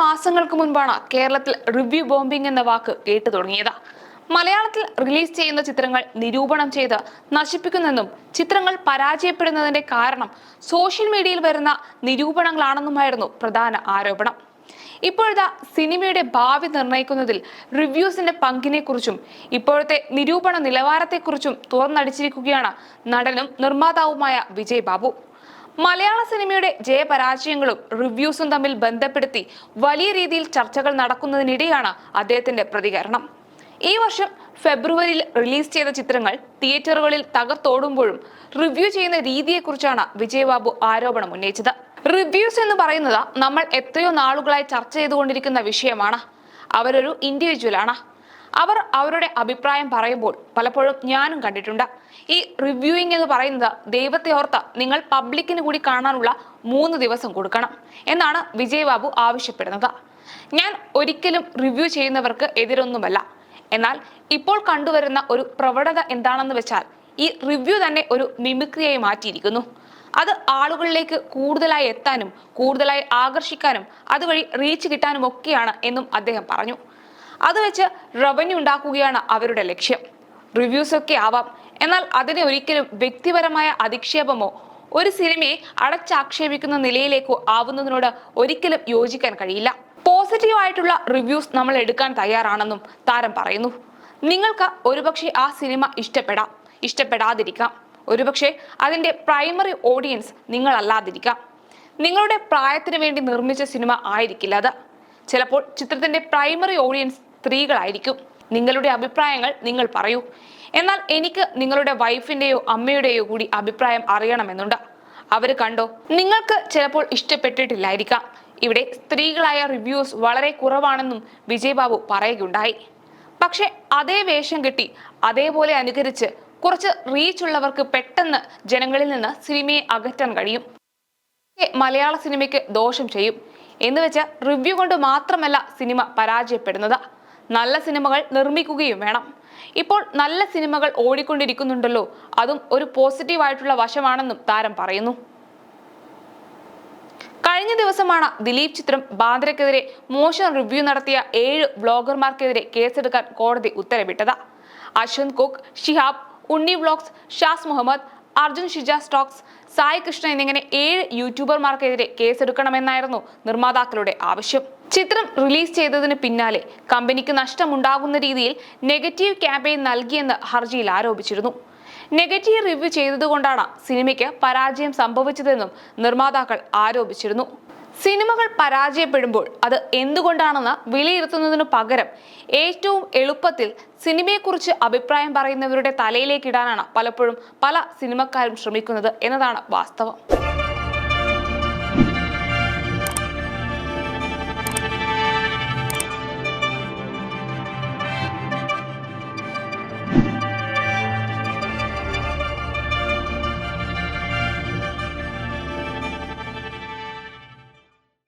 മാസങ്ങൾക്ക് മുൻപാണ് കേരളത്തിൽ റിവ്യൂ ബോംബിംഗ് എന്ന വാക്ക് കേട്ടു തുടങ്ങിയത്. മലയാളത്തിൽ റിലീസ് ചെയ്യുന്ന ചിത്രങ്ങൾ നിരൂപണം ചെയ്ത് നശിപ്പിക്കുന്നെന്നും ചിത്രങ്ങൾ പരാജയപ്പെടുന്നതിന്റെ കാരണം സോഷ്യൽ മീഡിയയിൽ വരുന്ന നിരൂപണങ്ങളാണെന്നുമായിരുന്നു പ്രധാന ആരോപണം. ഇപ്പോഴത്തെ സിനിമയുടെ ഭാവി നിർണയിക്കുന്നതിൽ റിവ്യൂസിന്റെ പങ്കിനെക്കുറിച്ചും ഇപ്പോഴത്തെ നിരൂപണ നിലവാരത്തെക്കുറിച്ചും തുറന്നടിച്ചിരിക്കുകയാണ് നടനും നിർമ്മാതാവുമായ വിജയ് ബാബു. മലയാള സിനിമയുടെ ജയപരാജയങ്ങളും റിവ്യൂസും തമ്മിൽ ബന്ധപ്പെടുത്തി വലിയ രീതിയിൽ ചർച്ചകൾ നടക്കുന്നതിനിടെയാണ് അദ്ദേഹത്തിന്റെ പ്രതികരണം. ഈ വർഷം ഫെബ്രുവരിയിൽ റിലീസ് ചെയ്ത ചിത്രങ്ങൾ തിയേറ്ററുകളിൽ തകർത്തോടുമ്പോഴും റിവ്യൂ ചെയ്യുന്ന രീതിയെക്കുറിച്ചാണ് വിജയബാബു ആരോപണം ഉന്നയിച്ചത്. റിവ്യൂസ് എന്ന് പറയുന്നത് നമ്മൾ എത്രയോ നാളുകളായി ചർച്ച ചെയ്തുകൊണ്ടിരിക്കുന്ന വിഷയമാണ്. അവരൊരു ഇൻഡിവിജ്വൽ ആണ്. അവർ അവരുടെ അഭിപ്രായം പറയുമ്പോൾ പലപ്പോഴും ഞാനും കണ്ടിട്ടുണ്ട്. ഈ റിവ്യൂയിങ് എന്ന് പറയുന്നത് ദൈവത്തെ ഓർത്ത് നിങ്ങൾ പബ്ലിക്കിന് കൂടി കാണാനുള്ള മൂന്ന് ദിവസം കൊടുക്കണം എന്നാണ് വിജയബാബു ആവശ്യപ്പെടുന്നത്. ഞാൻ ഒരിക്കലും റിവ്യൂ ചെയ്യുന്നവർക്ക് എതിരൊന്നുമല്ല. എന്നാൽ ഇപ്പോൾ കണ്ടുവരുന്ന ഒരു പ്രവണത എന്താണെന്ന് വെച്ചാൽ ഈ റിവ്യൂ തന്നെ ഒരു മിമിക്രിയായി മാറ്റിയിരിക്കുന്നു. അത് ആളുകളിലേക്ക് കൂടുതലായി എത്താനും കൂടുതലായി ആകർഷിക്കാനും അതുവഴി റീച്ച് കിട്ടാനും ഒക്കെയാണ് എന്നും അദ്ദേഹം പറഞ്ഞു. അത് വെച്ച് റവന്യൂ ഉണ്ടാക്കുകയാണ് അവരുടെ ലക്ഷ്യം. റിവ്യൂസ് ഒക്കെ ആവാം. എന്നാൽ അതിനെ ഒരിക്കലും വ്യക്തിപരമായ അധിക്ഷേപമോ ഒരു സിനിമയെ അടച്ചാക്ഷേപിക്കുന്ന നിലയിലേക്കോ ആവുന്നതിനോട് ഒരിക്കലും യോജിക്കാൻ കഴിയില്ല. പോസിറ്റീവ് ആയിട്ടുള്ള റിവ്യൂസ് നമ്മൾ എടുക്കാൻ തയ്യാറാണെന്നും താരം പറയുന്നു. നിങ്ങൾക്ക് ഒരുപക്ഷെ ആ സിനിമ ഇഷ്ടപ്പെടാം ഇഷ്ടപ്പെടാതിരിക്കാം. ഒരുപക്ഷെ അതിന്റെ പ്രൈമറി ഓഡിയൻസ് നിങ്ങളല്ലാതിരിക്കാം. നിങ്ങളുടെ പ്രായത്തിന് വേണ്ടി നിർമ്മിച്ച സിനിമ ആയിരിക്കില്ല അത്. ചിലപ്പോൾ ചിത്രത്തിന്റെ പ്രൈമറി ഓഡിയൻസ് സ്ത്രീകളായിരിക്കും. നിങ്ങളുടെ അഭിപ്രായങ്ങൾ നിങ്ങൾ പറയൂ. എന്നാൽ എനിക്ക് നിങ്ങളുടെ വൈഫിന്റെയോ അമ്മയുടെയോ കൂടി അഭിപ്രായം അറിയണമെന്നുണ്ട്. അവർ കണ്ടോ? നിങ്ങൾക്ക് ചിലപ്പോൾ ഇഷ്ടപ്പെട്ടിട്ടില്ലായിരിക്കാം. ഇവിടെ സ്ത്രീകളായ റിവ്യൂസ് വളരെ കുറവാണെന്നും വിജയബാബു പറയുകയുണ്ടായി. പക്ഷെ അതേ വേഷം കെട്ടി അതേപോലെ അനുകരിച്ച് കുറച്ച് റീച്ച് ഉള്ളവർക്ക് പെട്ടെന്ന് ജനങ്ങളിൽ നിന്ന് സിനിമയെ അകറ്റാൻ കഴിയും. മലയാള സിനിമയ്ക്ക് ദോഷം ചെയ്യും. എന്ന് വെച്ച് റിവ്യൂ കൊണ്ട് മാത്രമല്ല സിനിമ പരാജയപ്പെടുന്നത്. നല്ല സിനിമകൾ നിർമ്മിക്കുകയും വേണം. ഇപ്പോൾ നല്ല സിനിമകൾ ഓടിക്കൊണ്ടിരിക്കുന്നുണ്ടല്ലോ. അതും ഒരു പോസിറ്റീവായിട്ടുള്ള വശമാണെന്നും താരം പറയുന്നു. കഴിഞ്ഞ ദിവസമാണ് ദിലീപ് ചിത്രം ബാന്ദ്രയ്ക്കെതിരെ മോശം റിവ്യൂ നടത്തിയ ഏഴ് വ്ളോഗർമാർക്കെതിരെ കേസെടുക്കാൻ കോടതി ഉത്തരവിട്ടത്. അശ്വന്ത് കുക്ക് ഷിഹാബ് ഉണ്ണി വ്ളോഗ്സ് ഷാസ് മുഹമ്മദ് അർജുൻ ഷിജ സ്റ്റോക്സ് സായി കൃഷ്ണ എന്നിങ്ങനെ ഏഴ് യൂട്യൂബർമാർക്കെതിരെ കേസെടുക്കണമെന്നായിരുന്നു നിർമ്മാതാക്കളുടെ ആവശ്യം. ചിത്രം റിലീസ് ചെയ്തതിന് പിന്നാലെ കമ്പനിക്ക് നഷ്ടമുണ്ടാകുന്ന രീതിയിൽ നെഗറ്റീവ് ക്യാമ്പയിൻ നൽകിയെന്ന് ഹർജിയിൽ ആരോപിച്ചിരുന്നു. നെഗറ്റീവ് റിവ്യൂ ചെയ്തതുകൊണ്ടാണ് സിനിമയ്ക്ക് പരാജയം സംഭവിച്ചതെന്നും നിർമ്മാതാക്കൾ ആരോപിച്ചിരുന്നു. സിനിമകൾ പരാജയപ്പെടുമ്പോൾ അത് എന്തുകൊണ്ടാണെന്ന് വിലയിരുത്തുന്നതിനു പകരം ഏറ്റവും എളുപ്പത്തിൽ സിനിമയെക്കുറിച്ച് അഭിപ്രായം പറയുന്നവരുടെ തലയിലേക്കിടാനാണ് പലപ്പോഴും പല സിനിമക്കാരും ശ്രമിക്കുന്നത് എന്നതാണ് വാസ്തവം.